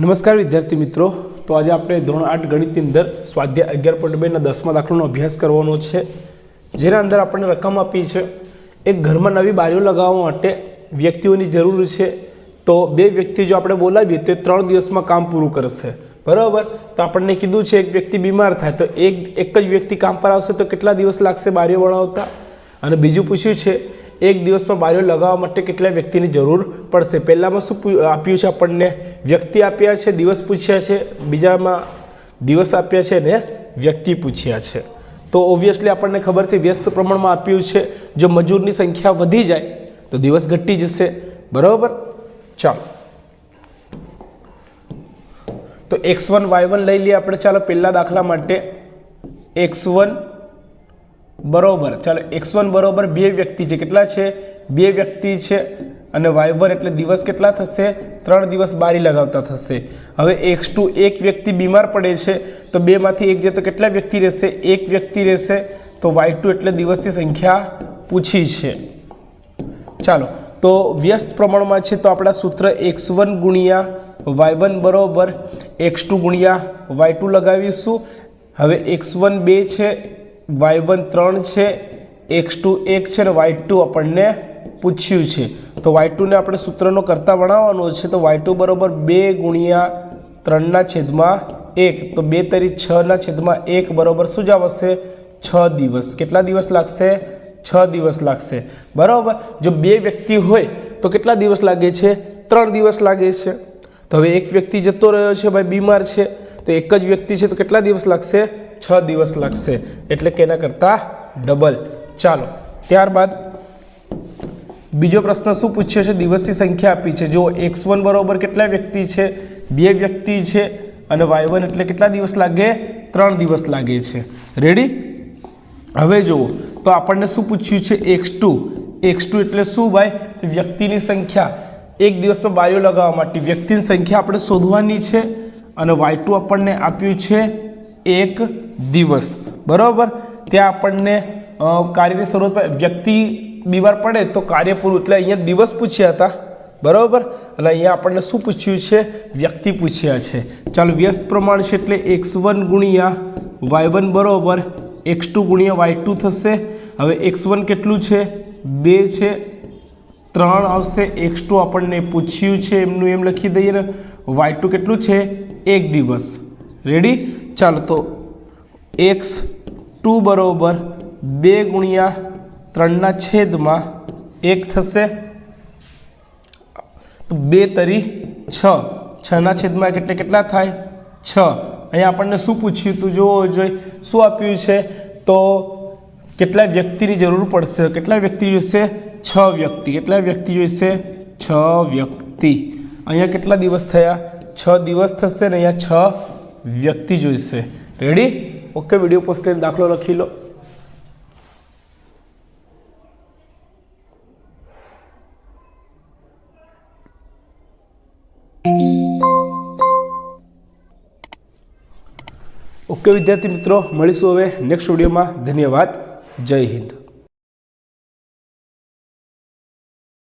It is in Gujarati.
નમસ્કાર વિદ્યાર્થી મિત્રો. તો આજે આપણે ધોરણ આઠ ગણિતની અંદર સ્વાધ્યાય અગિયાર પોઈન્ટ બેના દસમા દાખલાનો અભ્યાસ કરવાનો છે. જેના અંદર આપણને રકમ આપી છે. એક ઘરમાં નવી બારીઓ લગાવવા માટે વ્યક્તિઓની જરૂર છે. તો બે વ્યક્તિ જો આપણે બોલાવીએ તો એ ત્રણ દિવસમાં કામ પૂરું કરશે. બરાબર? તો આપણને કીધું છે એક વ્યક્તિ બીમાર થાય તો એક એક જ વ્યક્તિ કામ પર આવશે તો કેટલા દિવસ લાગશે બારીઓ બનાવતા અને બીજું પૂછ્યું છે એક દિવસમાં બારીઓ લગાવવા માટે કેટલા વ્યક્તિની જરૂર પડશે. પહેલાંમાં શું આપ્યું છે આપણને? વ્યક્તિ આપ્યા છે, દિવસ પૂછ્યા છે, બીજામાં દિવસ આપ્યા છે ને વ્યક્તિ પૂછ્યા છે. તો ઓબ્વિયસલી આપણને ખબર છે, વ્યસ્ત પ્રમાણમાં આપ્યું છે. જો મજૂરની સંખ્યા વધી જાય, તો દિવસ ઘટી જશે. બરાબર? ચાલો. તો એક્સ વન વાય વન લઈ લઈએ આપણે. ચાલો, પહેલાં દાખલા માટે. એક્સ વન બરોબર. ચાલો, એક્સ વન બરોબર, બે વ્યક્તિ છે કેટલા છે? બે વ્યક્તિ છે અને વાય એટલે દિવસ કેટલા થશે? ત્રણ દિવસ બારી લગાવતા થશે. હવે એક્સ ટુ એક વ્યક્તિ બીમાર પડે છે, તો બેમાંથી એક જે તો કેટલા વ્યક્તિ રહેશે? એક વ્યક્તિ રહેશે, તો વાય ટુ એટલે દિવસની સંખ્યા પૂછી છે. ચાલો, તો વ્યસ્ત પ્રમાણમાં છે, તો આપણા સૂત્ર એક્સ વન ગુણ્યા વાય વન બરોબર, એક્સ ટુ ગુણ્યા વાય ટુ લગાવીશું. હવે એક્સ વન બે છે વાય વન ત્રણ છે એક્સ ટુ એક છે ને વાય ટુ આપણને પૂછ્યું છે. તો વાય ટુને આપણે સૂત્રનો કરતા બનાવવાનો છે, તો વાય ટુ બરાબર બે ગુણ્યા ત્રણના છેદમાં એક. તો બે તરી છના છેદમાં એક બરાબર શું જ આવશે છ દિવસ. કેટલા દિવસ લાગશે? છ દિવસ લાગશે. બરાબર? જો બે વ્યક્તિ હોય, તો કેટલા દિવસ લાગે છે? ત્રણ દિવસ લાગે છે. તો હવે એક વ્યક્તિ જતો રહ્યો છે, ભાઈ બીમાર છે, તો એક જ વ્યક્તિ છે, તો કેટલા દિવસ લાગશે? છ દિવસ લાગશે. એટલે કે એના કરતાં ડબલ ચાલો, ત્યારબાદ બીજો પ્રશ્ન શું પૂછ્યો છે? દિવસની સંખ્યા આપી છે. જો એક્સ વન બરોબર કેટલા વ્યક્તિ છે? બે વ્યક્તિ છે અને વાય વન એટલે કેટલા દિવસ લાગે? ત્રણ દિવસ લાગે છે. રેડી હવે જુઓ, તો આપણને શું પૂછ્યું છે? X two. એક્સ ટુ એટલે શું ભાઈ? વ્યક્તિની સંખ્યા. એક દિવસમાં બારીઓ લગાવવા માટે વ્યક્તિની સંખ્યા આપણે શોધવાની છે અને વાય ટુ આપણને આપ્યું છે એક દિવસ. બરાબર? ત્યાં આપણને કાર્યની શરૂઆત વ્યક્તિ બીમાર પડે તો કાર્ય પૂરું. એટલે અહીંયા દિવસ પૂછ્યા હતા. બરાબર? અને અહીંયા આપણને શું પૂછ્યું છે? વ્યક્તિ પૂછ્યા છે. ચાલો, વ્યસ્ત પ્રમાણ છે એટલે એક્સ વન ગુણ્યા વાય વન બરાબર. એક્સ ટુ ગુણ્યા વાય ટુ થશે. હવે એક્સ વન કેટલું છે? બે છે. ત્રણ આવશે. એક્સ ટુ આપણને પૂછ્યું છે. એમનું એમ લખી દઈએ ને. વાય ટુ કેટલું છે? એક દિવસ. રેડી ચાલો તો એક્સ ટુ બરોબર બે ગુણ્યા ત્રણના છેદમાં એક થશે. તો બે તરી છ. છના છેદમાં કેટલે કેટલા થાય? છ. અહીંયા આપણને શું પૂછ્યું તું? જોવો જોઈએ શું આપ્યું છે? તો કેટલા વ્યક્તિની જરૂર પડશે? કેટલા વ્યક્તિ જોઈશે છ વ્યક્તિ. કેટલા વ્યક્તિ જોઈશે છ વ્યક્તિ. અહીંયા કેટલા દિવસ થયા? છ દિવસ થશે ને અહીંયા છ વ્યક્તિ જોઈશે રેડી ઓકે વીડિયો પોસ્ટ કરીને દાખલો લખી લો. ઓકે વિદ્યાર્થી મિત્રો, મળીશું હવે નેક્સ્ટ વિડીયોમાં ધન્યવાદ. જય હિન્દ.